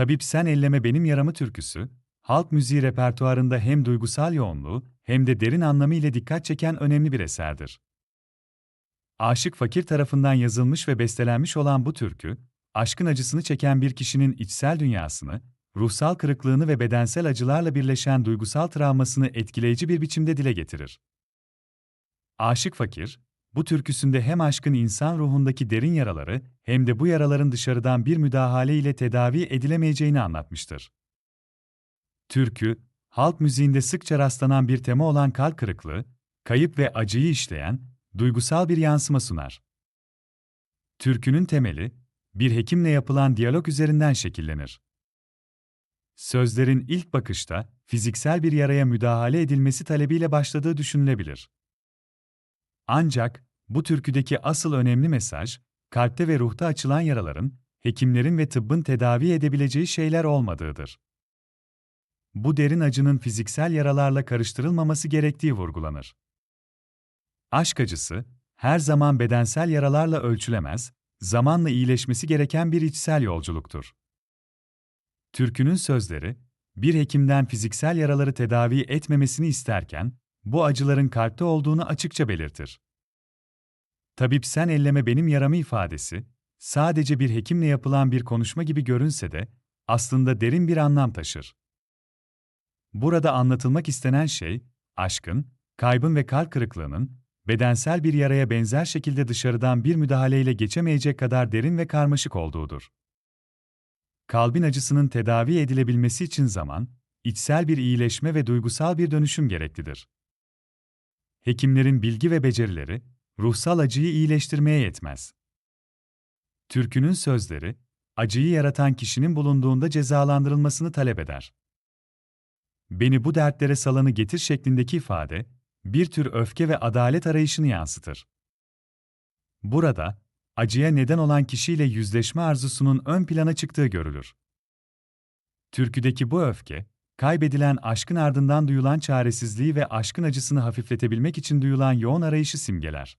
Tabip Sen Elleme Benim Yaramı türküsü, halk müziği repertuarında hem duygusal yoğunluğu hem de derin anlamı ile dikkat çeken önemli bir eserdir. Aşık Fakir tarafından yazılmış ve bestelenmiş olan bu türkü, aşkın acısını çeken bir kişinin içsel dünyasını, ruhsal kırıklığını ve bedensel acılarla birleşen duygusal travmasını etkileyici bir biçimde dile getirir. Aşık Fakir, bu türküsünde hem aşkın insan ruhundaki derin yaraları hem de bu yaraların dışarıdan bir müdahale ile tedavi edilemeyeceğini anlatmıştır. Türkü, halk müziğinde sıkça rastlanan bir tema olan kalp kırıklığı, kayıp ve acıyı işleyen, duygusal bir yansıma sunar. Türkünün temeli, bir hekimle yapılan diyalog üzerinden şekillenir. Sözlerin ilk bakışta fiziksel bir yaraya müdahale edilmesi talebiyle başladığı düşünülebilir. Ancak bu türküdeki asıl önemli mesaj, kalpte ve ruhta açılan yaraların, hekimlerin ve tıbbın tedavi edebileceği şeyler olmadığıdır. Bu derin acının fiziksel yaralarla karıştırılmaması gerektiği vurgulanır. Aşk acısı, her zaman bedensel yaralarla ölçülemez, zamanla iyileşmesi gereken bir içsel yolculuktur. Türkünün sözleri, bir hekimden fiziksel yaraları tedavi etmemesini isterken, bu acıların kalpte olduğunu açıkça belirtir. Tabip sen elleme benim yaramı ifadesi, sadece bir hekimle yapılan bir konuşma gibi görünse de, aslında derin bir anlam taşır. Burada anlatılmak istenen şey, aşkın, kaybın ve kalp kırıklığının, bedensel bir yaraya benzer şekilde dışarıdan bir müdahaleyle geçemeyecek kadar derin ve karmaşık olduğudur. Kalbin acısının tedavi edilebilmesi için zaman, içsel bir iyileşme ve duygusal bir dönüşüm gereklidir. Hekimlerin bilgi ve becerileri, ruhsal acıyı iyileştirmeye yetmez. Türkünün sözleri, acıyı yaratan kişinin bulunduğunda cezalandırılmasını talep eder. Beni bu dertlere salanı getir şeklindeki ifade, bir tür öfke ve adalet arayışını yansıtır. Burada, acıya neden olan kişiyle yüzleşme arzusunun ön plana çıktığı görülür. Türküdeki bu öfke, kaybedilen aşkın ardından duyulan çaresizliği ve aşkın acısını hafifletebilmek için duyulan yoğun arayışı simgeler.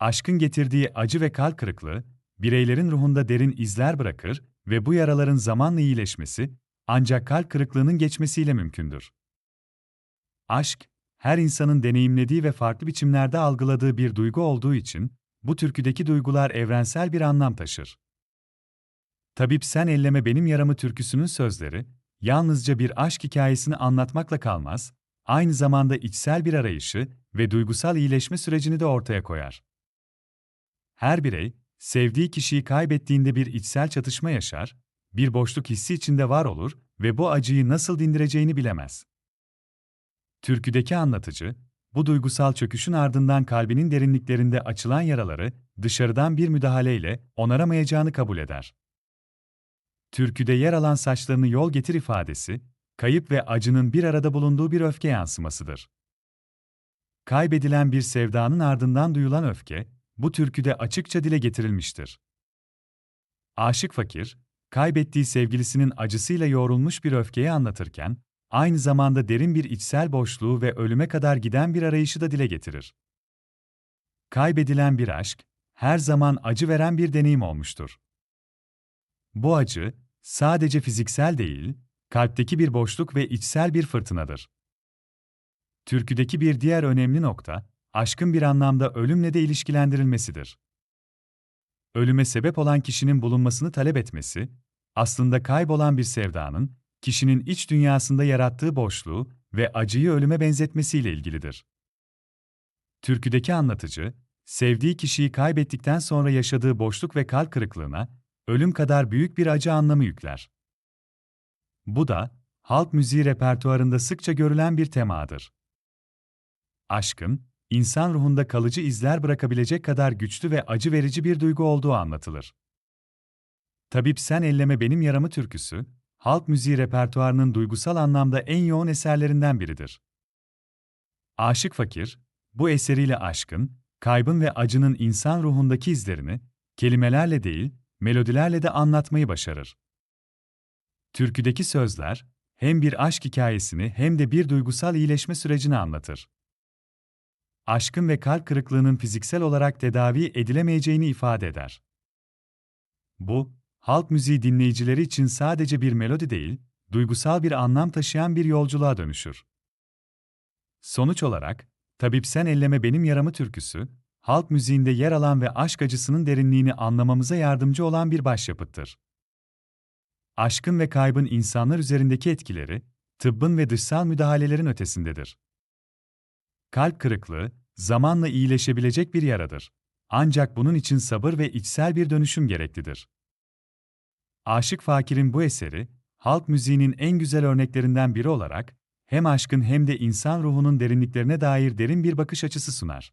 Aşkın getirdiği acı ve kalp kırıklığı, bireylerin ruhunda derin izler bırakır ve bu yaraların zamanla iyileşmesi, ancak kalp kırıklığının geçmesiyle mümkündür. Aşk, her insanın deneyimlediği ve farklı biçimlerde algıladığı bir duygu olduğu için, bu türküdeki duygular evrensel bir anlam taşır. Tabip Sen Elleme Benim Yaramı türküsünün sözleri, yalnızca bir aşk hikayesini anlatmakla kalmaz, aynı zamanda içsel bir arayışı ve duygusal iyileşme sürecini de ortaya koyar. Her birey, sevdiği kişiyi kaybettiğinde bir içsel çatışma yaşar, bir boşluk hissi içinde var olur ve bu acıyı nasıl dindireceğini bilemez. Türküdeki anlatıcı, bu duygusal çöküşün ardından kalbinin derinliklerinde açılan yaraları dışarıdan bir müdahaleyle onaramayacağını kabul eder. Türküde yer alan saçlarını yol getir ifadesi, kayıp ve acının bir arada bulunduğu bir öfke yansımasıdır. Kaybedilen bir sevdanın ardından duyulan öfke, bu türküde açıkça dile getirilmiştir. Aşık fakir, kaybettiği sevgilisinin acısıyla yoğrulmuş bir öfkeyi anlatırken, aynı zamanda derin bir içsel boşluğu ve ölüme kadar giden bir arayışı da dile getirir. Kaybedilen bir aşk, her zaman acı veren bir deneyim olmuştur. Bu acı, sadece fiziksel değil, kalpteki bir boşluk ve içsel bir fırtınadır. Türküdeki bir diğer önemli nokta, aşkın bir anlamda ölümle de ilişkilendirilmesidir. Ölüme sebep olan kişinin bulunmasını talep etmesi, aslında kaybolan bir sevdanın, kişinin iç dünyasında yarattığı boşluğu ve acıyı ölüme benzetmesiyle ilgilidir. Türküdeki anlatıcı, sevdiği kişiyi kaybettikten sonra yaşadığı boşluk ve kalp kırıklığına, ölüm kadar büyük bir acı anlamı yükler. Bu da, halk müziği repertuarında sıkça görülen bir temadır. Aşkın, insan ruhunda kalıcı izler bırakabilecek kadar güçlü ve acı verici bir duygu olduğu anlatılır. Tabip Sen Elleme Benim Yaramı türküsü, halk müziği repertuarının duygusal anlamda en yoğun eserlerinden biridir. Aşık Fakir, bu eseriyle aşkın, kaybın ve acının insan ruhundaki izlerini, kelimelerle değil, melodilerle de anlatmayı başarır. Türküdeki sözler, hem bir aşk hikayesini hem de bir duygusal iyileşme sürecini anlatır. Aşkın ve kalp kırıklığının fiziksel olarak tedavi edilemeyeceğini ifade eder. Bu, halk müziği dinleyicileri için sadece bir melodi değil, duygusal bir anlam taşıyan bir yolculuğa dönüşür. Sonuç olarak, Tabip Sen Elleme Benim Yaramı türküsü, halk müziğinde yer alan ve aşk acısının derinliğini anlamamıza yardımcı olan bir başyapıttır. Aşkın ve kaybın insanlar üzerindeki etkileri, tıbbın ve dışsal müdahalelerin ötesindedir. Kalp kırıklığı, zamanla iyileşebilecek bir yaradır. Ancak bunun için sabır ve içsel bir dönüşüm gereklidir. Aşık Fakir'in bu eseri, halk müziğinin en güzel örneklerinden biri olarak, hem aşkın hem de insan ruhunun derinliklerine dair derin bir bakış açısı sunar.